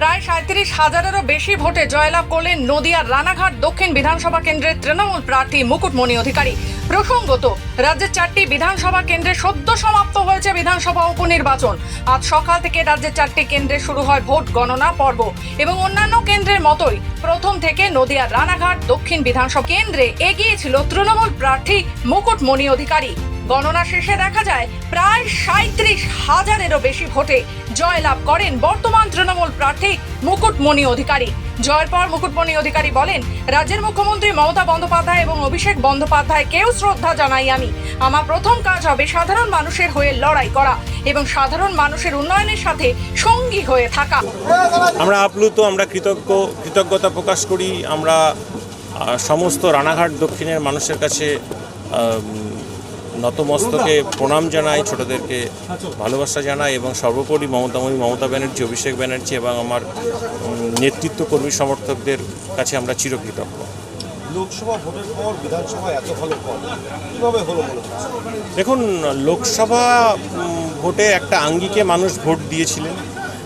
প্রায় সাঁত্রিশ হাজারেরও বেশি ভোটে জয়লাভ করলেন নদিয়ার রানাঘাট দক্ষিণ বিধানসভা কেন্দ্রের তৃণমূল প্রার্থী মুকুটমণি অধিকারী। প্রসঙ্গত, রাজ্যের চারটি বিধানসভা কেন্দ্রে সদ্য সমাপ্ত হয়েছে বিধানসভা উপনির্বাচন। আজ সকাল থেকে রাজ্যের চারটি কেন্দ্রে শুরু হয় ভোট গণনা পর্ব এবং অন্যান্য কেন্দ্রের মতোই প্রথম থেকে নদিয়ার রানাঘাট দক্ষিণ বিধানসভা কেন্দ্রে এগিয়ে ছিল তৃণমূল প্রার্থী মুকুটমণি অধিকারী। গণনা শেষে দেখা যায় প্রায় সাঁত্রিশ হাজারেরও বেশি ভোটে জয়লাভ করেন বর্তমান তৃণমূল প্রার্থী মুকুটমণি অধিকারী। জয়ের পর মুকুটমণি অধিকারী বলেন, রাজ্যের মুখ্যমন্ত্রী মমতা বন্দ্যোপাধ্যায় এবং অভিষেক বন্দ্যোপাধ্যায়কেও শ্রদ্ধা জানাই আমি। আমার প্রথম কাজ হবে সাধারণ মানুষের হয়ে লড়াই করা এবং সাধারণ মানুষের উন্নয়নের সাথে সঙ্গী হয়ে থাকা। আমরা আপ্লুত, আমরা কৃতজ্ঞ, কৃতজ্ঞতা প্রকাশ করি। আমরা সমস্ত রানাঘাট দক্ষিণের মানুষের কাছে নতমস্তকে প্রণাম জানাই ছোটদেরকে ভালোবাসা জানাই এবং সর্বোপরি মমতাময়ী মমতা ব্যানার্জি অভিষেক ব্যানার্জি এবং আমার নেতৃত্ব কর্মী সমর্থকদের কাছে আমরা চিরকৃতজ্ঞ। লোকসভা ভোটের পর বিধানসভা এত ভালো ফল কীভাবে হলো দেখুন লোকসভা ভোটে একটা আঙ্গিকে মানুষ ভোট দিয়েছিলেন।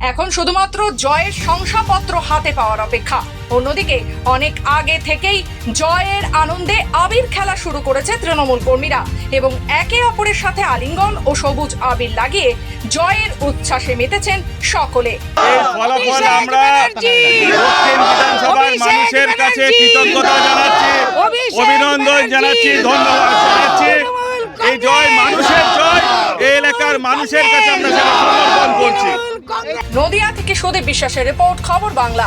এখন শুধুমাত্র জয়ের শংসাপত্র হাতে পাওয়ার অপেক্ষা। অন্যদিকে অনেক আগে থেকেই জয়ের আনন্দে আবির খেলা শুরু করেছে তৃণমূল কর্মীরা এবং একে অপরের সাথে আলিঙ্গন ও সবুজ আবির লাগিয়ে জয়ের উচ্ছ্বাসে মেতেছেন সকলে। আমরা দক্ষিণ মানুষের কাছে কৃতজ্ঞতা জানাচ্ছি অভিনন্দন জানাচ্ছি ধন্যবাদ জানাচ্ছি। এই জয় মানুষের জয় এই এলাকার মানুষের কাছে আমরা নদিয়া থেকে সুদীপ বিশ্বাসের রিপোর্ট খবর বাংলা।